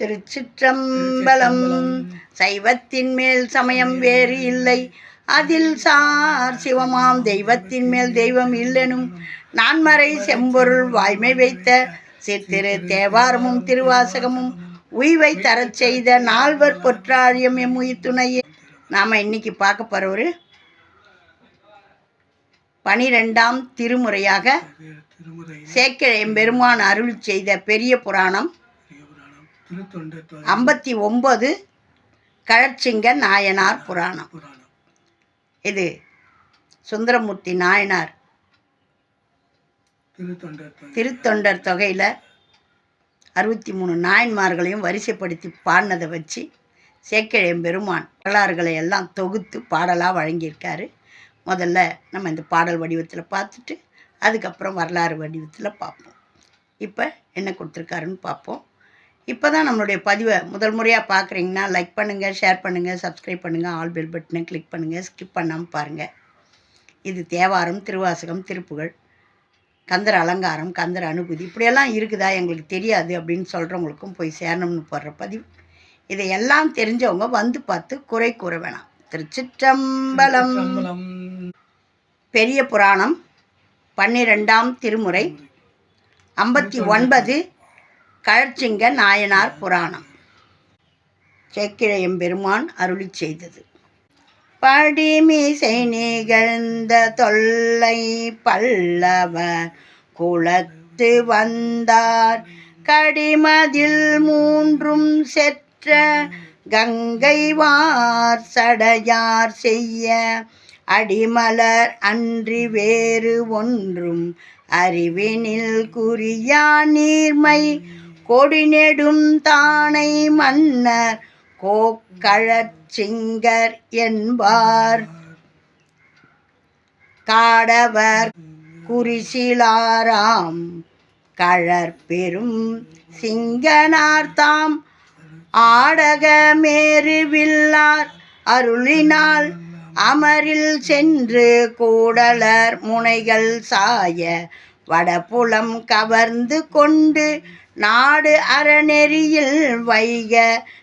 திருச்சிற்றம்பலம். சைவத்தின் மேல் சமயம் வேறு இல்லை. அதில் சார் சிவமாம் தெய்வத்தின் மேல் தெய்வம் இல்லெனும் நான்மறை செம்பொருள் வாய்மை வைத்த சித்திரு தேவாரமும் திருவாசகமும் உய்வை தரச் செய்த நால்வர் பொற்றாழியம் எம் உயிர் துணையே. நாம் இன்னைக்கு பார்க்க போகிற ஒரு பனிரெண்டாம் திருமுறையாக திருமுறை. சேக்கிழ எம்பெருமான் அருள் செய்த பெரிய புராணம் பெரிய புராணம் திருத்தொண்ட தொகை ஐம்பத்தி ஒம்பது கழச்சிங்க நாயனார் புராணம். இது சுந்தரமூர்த்தி நாயனார் திருத்தொண்டர் தொகையில் அறுபத்தி மூணு நாயன்மார்களையும் வரிசைப்படுத்தி பாடினதை வச்சு சேக்கிழம் பெருமான் வரலாறுகளை எல்லாம் தொகுத்து பாடலாக வழங்கியிருக்காரு. முதல்ல நம்ம இந்த பாடல் வடிவத்தில் பார்த்துட்டு அதுக்கப்புறம் வரலாறு வடிவத்தில் பார்ப்போம். இப்போ என்ன கொடுத்துருக்காருன்னு பார்ப்போம். இப்போ தான் நம்மளுடைய பதிவை முதல் முறையாக பார்க்குறீங்கன்னா லைக் பண்ணுங்கள் ஷேர் பண்ணுங்கள் சப்ஸ்கிரைப் பண்ணுங்கள் ஆல் பெல் பட்டனை கிளிக் பண்ணுங்கள் ஸ்கிப் பண்ணாமல் பாருங்கள் இது தேவாரம் திருவாசகம் திருப்புகழ் கந்தர் அலங்காரம் கந்தர் அனுபூதி இப்படியெல்லாம் இருக்குதா எங்களுக்கு தெரியாது அப்படின்னு சொல்கிறவங்களுக்கும் போய் சேரணும்னு போடுற பதிவு. இதையெல்லாம் தெரிஞ்சவங்க வந்து பார்த்து குறை கூற வேணாம். திருச்சிற்றம்பலம். பெரிய புராணம் பன்னிரெண்டாம் திருமுறை ஐம்பத்தி ஒன்பது கழச்சிங்க நாயனார் புராணம். சேக்கிழையம் பெருமான் அருளி செய்தது. படிமிசை நிகழ்ந்த தொல்லை பல்லவ குளத்து வந்தார். கடிமதில் மூன்றும் செற்ற கங்கைவார் சடையார் செய்ய அடிமலர் அன்றி வேறு ஒன்றும் அறிவினில் குறியா நீர்மை கொடிநெடும் தானை மன்னர் கோக்கழச்சிங்கர் என்பார். காடவர் குறிசிலாராம் கழற்பெரும் சிங்கனார்தாம் ஆடக மேருவில்லார் அருளினால் அமரில் சென்று கூடலர் முனைகள் சாய வடபுலம் கவர்ந்து கொண்டு நாடு அறநெறியில் வைக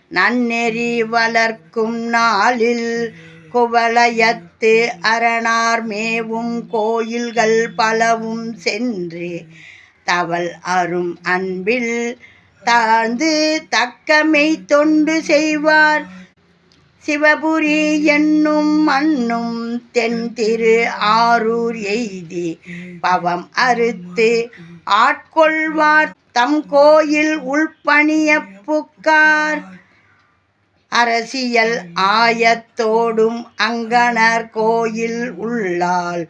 நன்னெறி வளர்க்கும் நாளில் குவலயத்து அரணார் மேவும் கோயில்கள் பலவும் சென்று தவள் அரும் அன்பில் தாழ்ந்து தக்கமை தொண்டு செய்வார். சிவபுரி என்னும் மண்ணும் தென் திரு ஆரூர் எய்தி பவம் அறுத்து ஆட்கொள்வார். தம் கோயில் உள்பணிய புக்கார். அரசியல் ஆயத்தோடும் அங்கனர் கோயில் உள்ளால்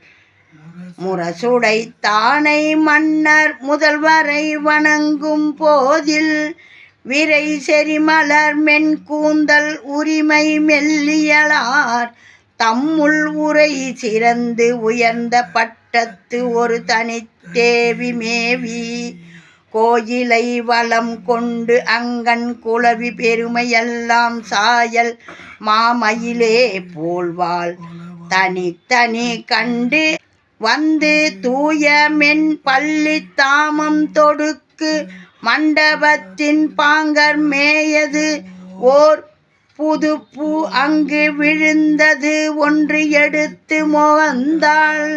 முரசுடை தானை மன்னர் முதல்வரை வணங்கும் போதில் விரை செறிமலர் மென்கூந்தல் உரிமை மெல்லியலார். தம்முள் உரை சிறந்து உயர்ந்த பட்டத்து ஒரு தனித்தேவி மேவி. கோயிலை வளம் கொண்டு அங்கன் குளவி பெருமையெல்லாம் சாயல் மாமயிலே போல்வாள். தனித்தனி கண்டு வந்து தூய மென் பள்ளி தாமம் தொடுக்கு மண்டபத்தின் பாங்கர் மேயது ஓர் புது பூ அங்கு விழுந்தது ஒன்று எடுத்து முகந்தாள்.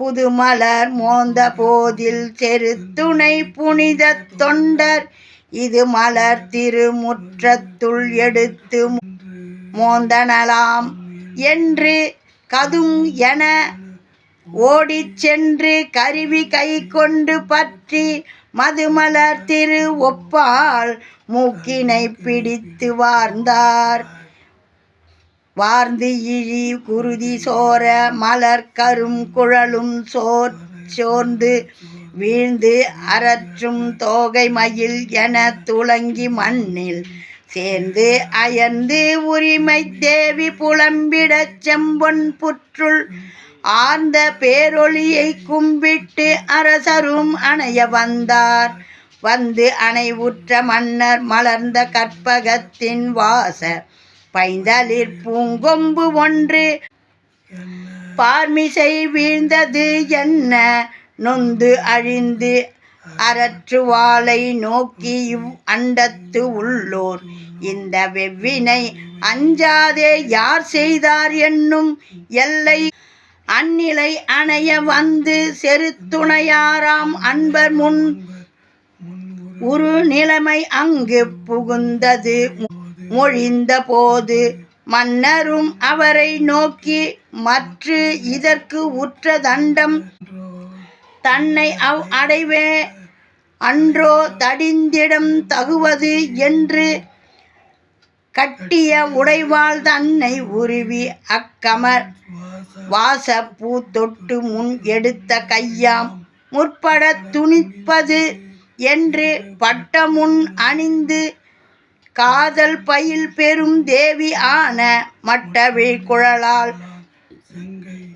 புதுமலர் மோந்த போதில் செருத்துணை புனித தொண்டர். இது மலர் திருமுற்றத்துள் எடுத்து மோந்தனலாம் என்று கதும் என ஓடிச் சென்று கருவி கை கொண்டு பற்றி மதுமலர் திரு ஒப்பால் மூக்கினை பிடித்து வார்ந்தார். வார்ந்து இழி குருதி சோர மலர் கரும் குழலும் சோர் சோர்ந்து வீழ்ந்து அரற்றும் தோகை மயில் என துளங்கி மண்ணில் சேர்ந்து அயர்ந்து உரிமை தேவி புலம்பிடச் செம்பொன் புற்றுள் ஆர்ந்த பேரொளியை கும்பிட்டு அரசரும் அணைய வந்தார். வந்து அணைவுற்ற மன்னர் மலர்ந்த கற்பகத்தின் வாச பைந்தளிர் பூங்கொம்பு ஒன்று. பார்மிசை வீழ்ந்தது என்ன? நொந்து அழிந்து அரற்றுவாளை நோக்கி இவ் அண்டத்து உள்ளோர். இந்த வெவ்வினை அஞ்சாதே யார் செய்தார் என்னும் எல்லை அந்நிலை அணைய வந்து செருத்துணையாராம் அன்பர் முன். முன் உரு நிலைமை அங்கு புகுந்தது மொழிந்த போது மன்னரும் அவரை நோக்கி மற்று இதற்கு உற்ற தண்டம் தன்னை அவ் அடைவே அன்றோ தடிந்திடம் தகுவது என்று கட்டிய உடைவாள் தன்னை உருவி அக்கமர். வாசப்பூ வாச பூ தொட்டு முன் எடுத்த கையாம் முற்பட துணிப்பது என்று பட்டமுன் அணிந்து காதல் பயில் பெரும் தேவி ஆன மட்டவிழ் குழலால்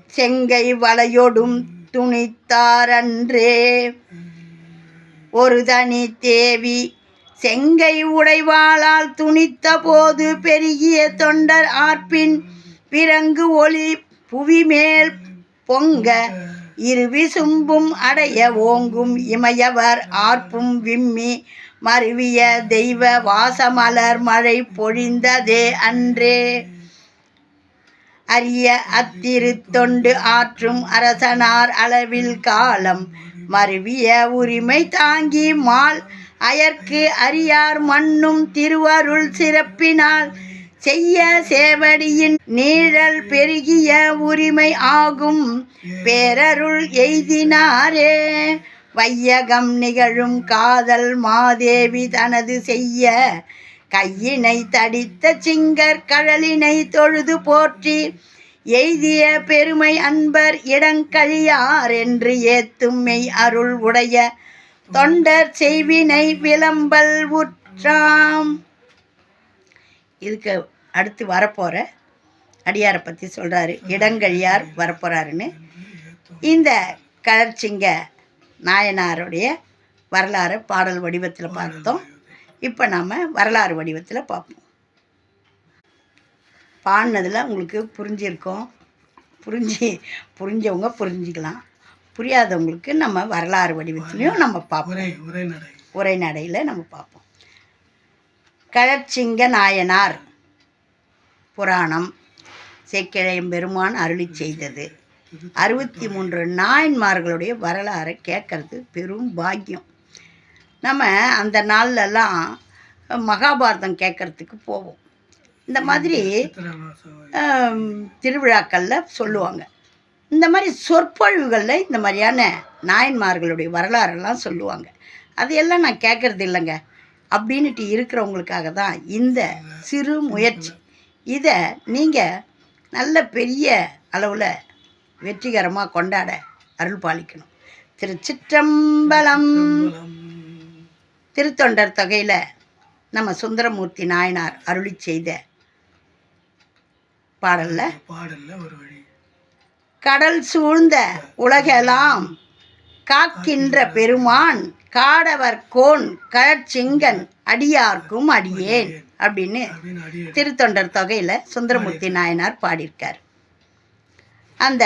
செங்கை வலையொடும் துணித்தாரன்றே. ஒரு தனி தேவி செங்கை உடைவாளால் துணித்த போது பெருகிய தொண்டர் ஆர்ப்பின் பிறங்கு ஒளி புவிமேல் பொங்க இரு விசும்பும் அடைய ஓங்கும் இமையவர் ஆர்ப்பும் விம்மி மருவிய தெய்வ வாசமலர் மழை பொழிந்ததே அன்றே. அரிய அத்திருத்தொண்டு ஆற்றும் அரசனார் அளவில் காலம் மருவிய உரிமை தாங்கி மால் அயற்கு அரியார் மண்ணும் திருவருள் சிறப்பினால் செய்ய சேவடியின் நீழல் பெருகிய உரிமை ஆகும். பேரருள் எய்தினாரே. வையகம் நிகழும் காதல் மாதேவி தனது செய்ய கையினை தடித்த சிங்கர் கழலினை தொழுது போற்றி எய்திய பெருமை அன்பர் இடங்கழியார் என்று ஏத்தும் மெய் அருள் உடைய தொண்டர் செய்வினை விளம்பல் உற்றாம். இதுக்கு அடுத்து வரப்போகிற அடியாரை பற்றி சொல்கிறாரு இடங்கழியார் வரப்போகிறாருன்னு இந்த கழற்சிங்க நாயனாருடைய வரலாறு பாடல் வடிவத்தில் பார்த்தோம். இப்போ நாம் வரலாறு வடிவத்தில் பார்ப்போம். பாடினதில் உங்களுக்கு புரிஞ்சிருக்கோம். புரிஞ்சு புரிஞ்சவங்க புரிஞ்சுக்கலாம். புரியாதவங்களுக்கு நம்ம வரலாறு வடிவத்துலேயும் நம்ம பார்ப்போம். உரை உரைநடை உரைநடையில் நம்ம பார்ப்போம். கழற்சிங்க நாயனார். புராணம். சேக்கிழையம் பெருமான் அருளி செய்தது. அறுபத்தி மூன்று நாயன்மார்களுடைய வரலாறை கேட்கறது பெரும் பாக்கியம். நம்ம அந்த நாள்லலாம் மகாபாரதம் கேட்கறதுக்கு போவோம். இந்த மாதிரி திருவிழாக்களில் சொல்லுவாங்க. இந்த மாதிரி சொற்பொழிவுகளில் இந்த மாதிரியான நாயன்மார்களுடைய வரலாறெல்லாம் சொல்லுவாங்க. அதையெல்லாம் நான் கேட்கறது இல்லைங்க. அப்படின்ட்டு இருக்கிறவங்களுக்காக தான் இந்த சிறு முயற்சி. இதை நீங்கள் நல்ல பெரிய அளவில் வெற்றிகரமாக கொண்டாட அருள் பாலிக்கணும். திருச்சிற்றம்பலம். பலம் திருத்தொண்டர் தொகையில் நம்ம சுந்தரமூர்த்தி நாயனார் அருளி செய்த பாடலில் பாடல்ல ஒரு வழி. கடல் சூழ்ந்த உலகெல்லாம் காக்கின்ற பெருமான் காடவர் கோன் கழற்சிங்கன் அடியார்க்கும் அடியேன் அப்படின்னு திருத்தொண்டர் தொகையில் சுந்தரமூர்த்தி நாயனார் பாடியிருக்கார். அந்த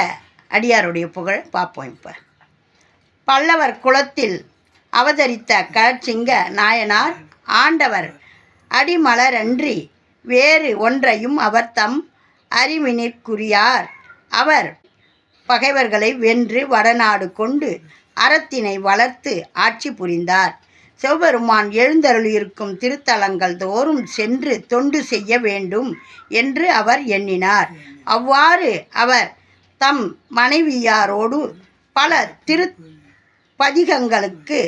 அடியாருடைய புகழ் பார்ப்போம் இப்போ. பல்லவர் குலத்தில் அவதரித்த கழச்சிங்க நாயனார் ஆண்டவர் அடிமலரன்றி வேறு ஒன்றையும் அவர் தம் அறிவினிற்குரியார் அவர் பகைவர்களை வென்று வடநாடு கொண்டு அறத்தினை வளர்த்து ஆட்சி புரிந்தார். சிவபெருமான் எழுந்தருளியிருக்கும் திருத்தலங்கள் தோறும் சென்று தொண்டு செய்ய வேண்டும் என்று அவர் எண்ணினார். அவ்வாறு அவர் தம் மனைவியாரோடு பல திரு பதிகங்களுக்கு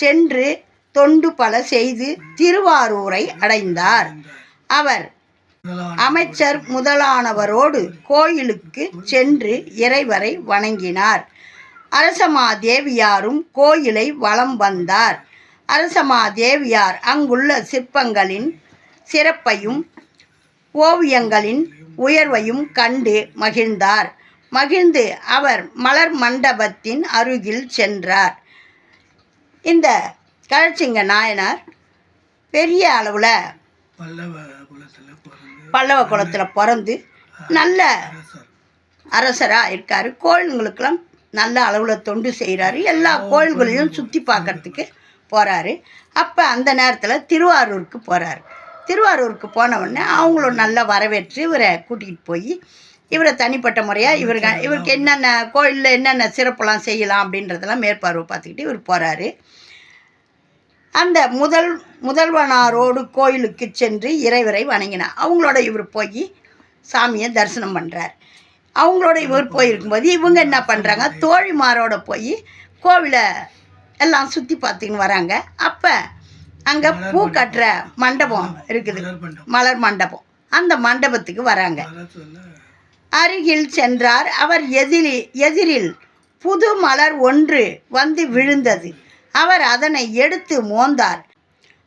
சென்று தொண்டு பல செய்து திருவாரூரை அடைந்தார். அவர் அமைச்சர் முதலானவரோடு கோயிலுக்கு சென்று இறைவரை வணங்கினார். அரசமாதேவியாரும் கோயிலை வலம் வந்தார். அரசமாதேவியார் அங்குள்ள சிற்பங்களின் சிறப்பையும் ஓவியங்களின் உயர்வையும் கண்டு மகிழ்ந்தார். மகிழ்ந்து அவர் மலர் மண்டபத்தின் அருகில் சென்றார். இந்த கழச்சிங்க நாயனார் பெரிய அளவில் பல்லவ குலத்துல பிறந்து நல்ல அரசர் அரசராக இருக்கார். கோயிலுங்களுக்கெல்லாம் நல்ல அளவில் தொண்டு செய்கிறாரு எல்லா கோயில்களையும் சுற்றி பார்க்கறதுக்கு போகிறாரு அப்போ அந்த நேரத்தில் திருவாரூருக்கு போகிறாரு திருவாரூருக்கு போன உடனே அவங்களும் நல்லா வரவேற்று இவரை கூட்டிகிட்டு போய் இவரை தனிப்பட்ட முறையாக இவருக்கு இவருக்கு என்னென்ன கோயிலில் என்னென்ன சிறப்புலாம் செய்யலாம் அப்படின்றதெல்லாம் மேற்பார்வை பார்த்துக்கிட்டு இவர் போகிறாரு அந்த முதல் முதல்வனாரோடு கோயிலுக்கு சென்று இறைவரை வணங்கினார் அவங்களோட இவர் போய் சாமியை தரிசனம் பண்ணுறார் அவங்களோட இவர் போயிருக்கும்போது இவங்க என்ன பண்ணுறாங்க தோழிமாரோட போய் கோவிலை எல்லாம் சுற்றி பார்த்துக்கின்னு வராங்க. அப்போ அங்கே பூ கட்டுற மண்டபம் இருக்குது. மலர் மண்டபம். அந்த மண்டபத்துக்கு வராங்க. அருகில் சென்றார். அவர் எதிரி எதிரில் புது மலர் ஒன்று வந்து விழுந்தது. அவர் அதனை எடுத்து மோந்தார்.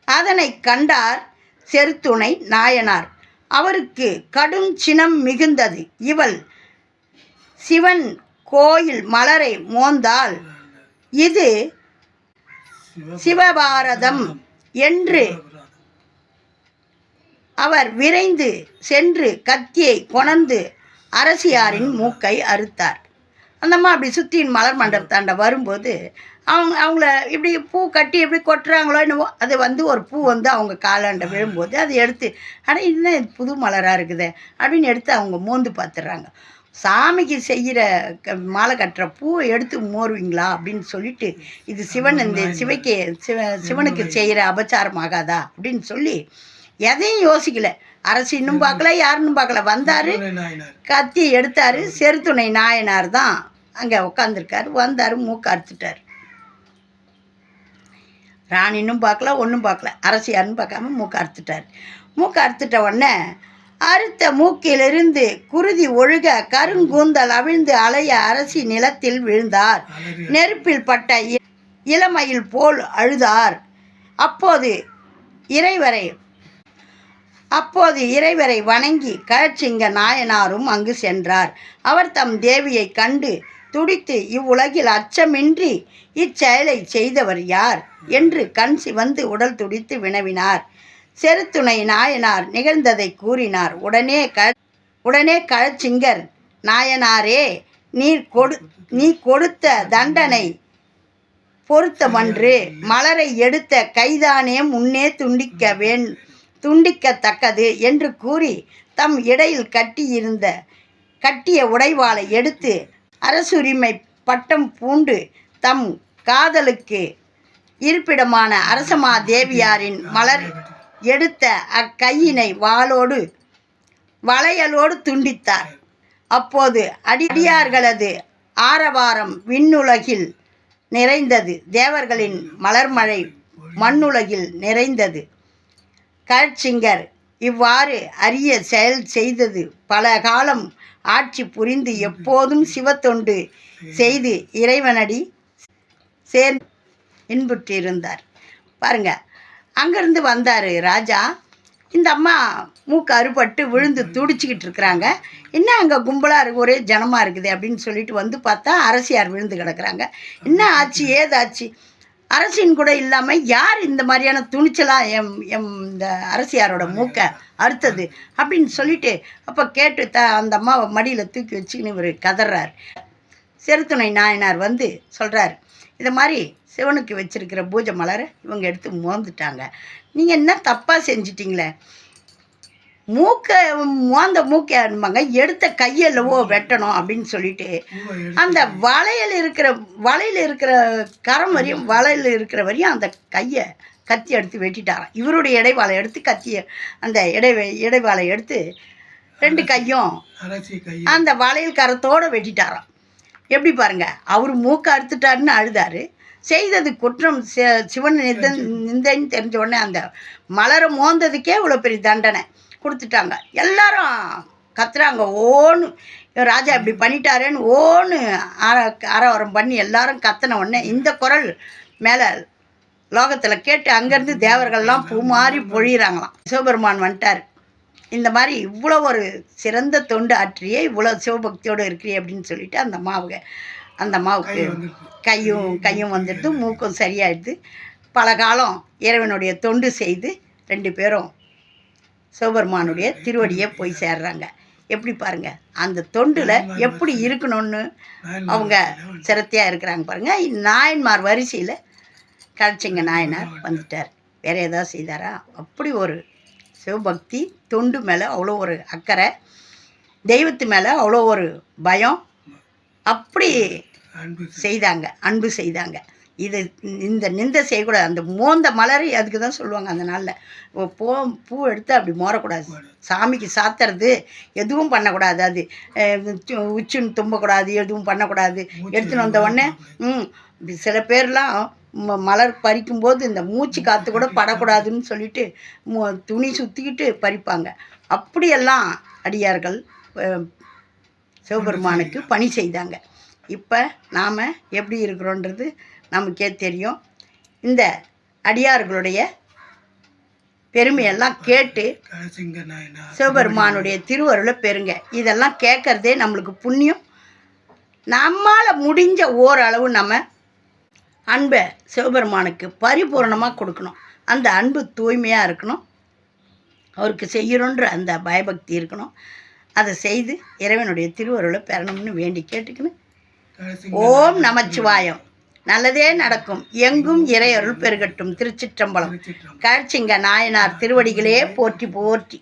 அதனை கண்டார் செருத்துணை நாயனார். அவருக்கு கடும் சினம் மிகுந்தது. இவள் சிவன் கோயில் மலரை மோந்தால் இது சிவபாரதம் என்று அவர் விரைந்து சென்று கத்தியை கொணர்ந்து அரசியாரின் மூக்கை அறுத்தார். அந்தம்மா அப்படி சுற்றின் மலர் மண்டபத்தாண்ட வரும்போது அவங்க அவங்கள இப்படி பூ கட்டி எப்படி கொட்டுறாங்களோ என்னவோ அது வந்து ஒரு பூ வந்து அவங்க காலாண்ட விழும்போது அதை எடுத்து என்ன இது புது மலராக இருக்குதே? அப்படின்னு எடுத்து அவங்க மோந்து பார்த்துடுறாங்க சாமிக்கு செய்கிற க மாலை கட்டுற பூவை எடுத்து மோருவீங்களா? அப்படின்னு சொல்லிட்டு இது சிவன் இந்த சிவைக்கு சிவ சிவனுக்கு செய்கிற அபச்சாரம் ஆகாதா? அப்படின்னு சொல்லி எதையும் யோசிக்கல. அரசு இன்னும் பார்க்கல யாருன்னு பார்க்கல. வந்தார் கத்தி எடுத்தார் செருத்துணை நாயனார் தான் அங்கே உட்காந்துருக்காரு வந்தார் மூக்கு அறுத்துட்டார். ராணின்னும் பார்க்கல ஒன்றும் பார்க்கல. அரசியார்னு பார்க்காம மூக்கு அறுத்துட்டார். மூக்கு அறுத்துட்ட உடனே அறுத்த மூக்கிலிருந்து குருதி ஒழுக கருங்கூந்தல் அவிழ்ந்து அலைய அரசி நிலத்தில் விழுந்தார். நெருப்பில் பட்ட இளமயில் போல் அழுதார். அப்போது இறைவரை அப்போது இறைவரை வணங்கி கழச்சிங்க நாயனாரும் அங்கு சென்றார். அவர் தம் தேவியை கண்டு துடித்து இவ்வுலகில் அச்சமின்றி இச்செயலை செய்தவர் யார்? என்று கண் சிவந்து உடல் துடித்து வினவினார். செருத்துணை நாயனார் நிகழ்ந்ததை கூறினார். உடனே க உடனே கழச்சிங்கர் நாயனாரே நீர் கொடு நீ கொடுத்த தண்டனை பொருத்தமன்று. மலரை எடுத்த கைதானே முன்னே துண்டிக்க வேண் துண்டிக்கத்தக்கது என்று கூறி தம் இடையில் கட்டியிருந்த கட்டிய உடைவாளை எடுத்து அரசுரிமை பட்டம் பூண்டு தம் காதலுக்கு இருப்பிடமான அரசமா தேவியாரின் மலர் எடுத்த அக்கையினை வாளோடு வளையலோடு துண்டித்தார். அப்போது அடியார்களது ஆரவாரம் விண்ணுலகில் நிறைந்தது. தேவர்களின் மலர்மழை மண்ணுலகில் நிறைந்தது. கழச்சிங்கர் இவ்வாறு அரிய செயல் செய்தது பல காலம் ஆட்சி புரிந்து எப்போதும் சிவத்தொண்டு செய்து இறைவனடி சேர் இன்புற்றிருந்தார். பாருங்க அங்கேருந்து வந்தார் ராஜா. இந்த அம்மா மூக்கு அறுபட்டு விழுந்து துடிச்சிக்கிட்டு இருக்கிறாங்க. என்ன அங்கே கும்பலாக இருக்கு? ஒரே ஜனமாக இருக்குது அப்படின்னு சொல்லிட்டு வந்து பார்த்தா அரசியார் விழுந்து கிடக்குறாங்க. என்ன ஆச்சு? ஏதாச்சு? அரசின் கூட இல்லாமல் யார் இந்த மாதிரியான துணிச்சலாக எம் எம் இந்த அரசியாரோட மூக்கை அறுத்தது அப்படின்னு சொல்லிட்டு அப்போ கேட்டு த அந்த அம்மாவை மடியில் தூக்கி வச்சுக்கின்னு இவர் கதறார். சிறுத்துணை நாயனார் வந்து சொல்கிறார் இதை மாதிரி சிவனுக்கு வச்சுருக்கிற பூஜை மலரை இவங்க எடுத்து மோந்துட்டாங்க. நீங்கள் என்ன தப்பாக செஞ்சிட்டிங்களே? மூக்கை மோந்த மூக்கை அனுப்பாங்க எடுத்த கையல்லவோ வெட்டணும் அப்படின்னு சொல்லிட்டு அந்த வளையல் இருக்கிற வளையல் இருக்கிற கரம் வரையும் வளையல் இருக்கிற வரையும் அந்த கையை கத்தி எடுத்து வெட்டிட்டாராம். இவருடைய இடைவாளை எடுத்து கத்தியை அந்த இடை இடைவாளை எடுத்து ரெண்டு கையும் அந்த வளையல் கரத்தோடு வெட்டிட்டாராம். எப்படி பாருங்க? அவர் மூக்க அறுத்துட்டாருன்னு அழுதாரு. செய்தது குற்றம். சிவன் நிந்த நிந்தைன்னு தெரிஞ்ச உடனே அந்த மலரை மோந்ததுக்கே இவ்வளோ பெரிய தண்டனை. கொடுத்துட்டாங்க. எல்லாரும் கத்துறாங்க. ஓன்னு ராஜா இப்படி பண்ணிட்டாரேன்னு ஓன்னு அர அரவரம் பண்ணி எல்லாரும் கத்தின உடனே இந்த குரல் மேலே லோகத்தில் கேட்டு அங்கேருந்து தேவர்கள்லாம் பூமாறி பொழியிறாங்களாம். சிவபெருமான் வந்துட்டார். இந்த மாதிரி இவ்வளோ ஒரு சிறந்த தொண்டு ஆற்றியே இவ்வளோ சிவபக்தியோடு இருக்கிறீ அப்படின்னு சொல்லிட்டு அந்த அம்மாவுக்கு அந்த அம்மாவுக்கு கை வந்துருக்கு கையும் கையும் வந்துடுது மூக்கும் சரியாயிடுது. பல காலம் இறைவனுடைய தொண்டு செய்து ரெண்டு பேரும் சிவபெருமானுடைய திருவடியே போய் சேர்றாங்க. எப்படி பாருங்க அந்த தொண்டில் எப்படி இருக்கணும்னு அவங்க சிரத்தையாக இருக்கிறாங்க பாருங்க. நாயன்மார் வரிசையில் கழிச்சிங்க நாயனார் வந்துட்டார். வேற ஏதாவது செய்தாரா? அப்படி ஒரு சிவபக்தி தொண்டு மேலே அவ்வளோ ஒரு அக்கறை தெய்வத்து மேலே அவ்வளோ ஒரு பயம். அப்படி செய்தாங்க அன்பு செய்தாங்க. இது இந்த நிந்தை செய்யக்கூடாது. அந்த மோந்த மலர் அதுக்கு தான் சொல்லுவாங்க அந்த நாளில். பூ பூ எடுத்து அப்படி மோறக்கூடாது. சாமிக்கு சாத்துறது எதுவும் பண்ணக்கூடாது. அது உச்சுன்னு தும்பக்கூடாது எதுவும் பண்ணக்கூடாது. எடுத்துன்னு வந்த உடனே ம் சில பேர்லாம் மலர் பறிக்கும்போது இந்த மூச்சு காற்று கூட படக்கூடாதுன்னு சொல்லிட்டு மு- துணி சுற்றிக்கிட்டு பறிப்பாங்க. அப்படியெல்லாம் அடியார்கள் சிவபெருமானுக்கு பணி செய்தாங்க. இப்போ நாம் எப்படி இருக்கிறோன்றது நமக்கே தெரியும். இந்த அடியார்களுடைய பெருமையெல்லாம் கேட்டு சிவபெருமானுடைய திருவருளை பெறுங்க. இதெல்லாம் கேட்கறதே நம்மளுக்கு புண்ணியம். நம்மால் முடிஞ்ச ஓரளவு நம்ம அன்பை சிவபெருமானுக்கு பரிபூரணமாக கொடுக்கணும். அந்த அன்பு தூய்மையாக இருக்கணும். அவருக்கு செய்யணுன்ற அந்த பயபக்தி இருக்கணும். அதை செய்து இறைவனுடைய திருவருளை பெறணும்னு வேண்டி கேட்டுக்கின்னு ஓம் நமச்சிவாயம். நல்லதே நடக்கும். எங்கும் இறையருள் பெருகட்டும். திருச்சிற்றம்பலம். கழ்ச்சிங்க நாயனார் திருவடிகளே போற்றி போற்றி.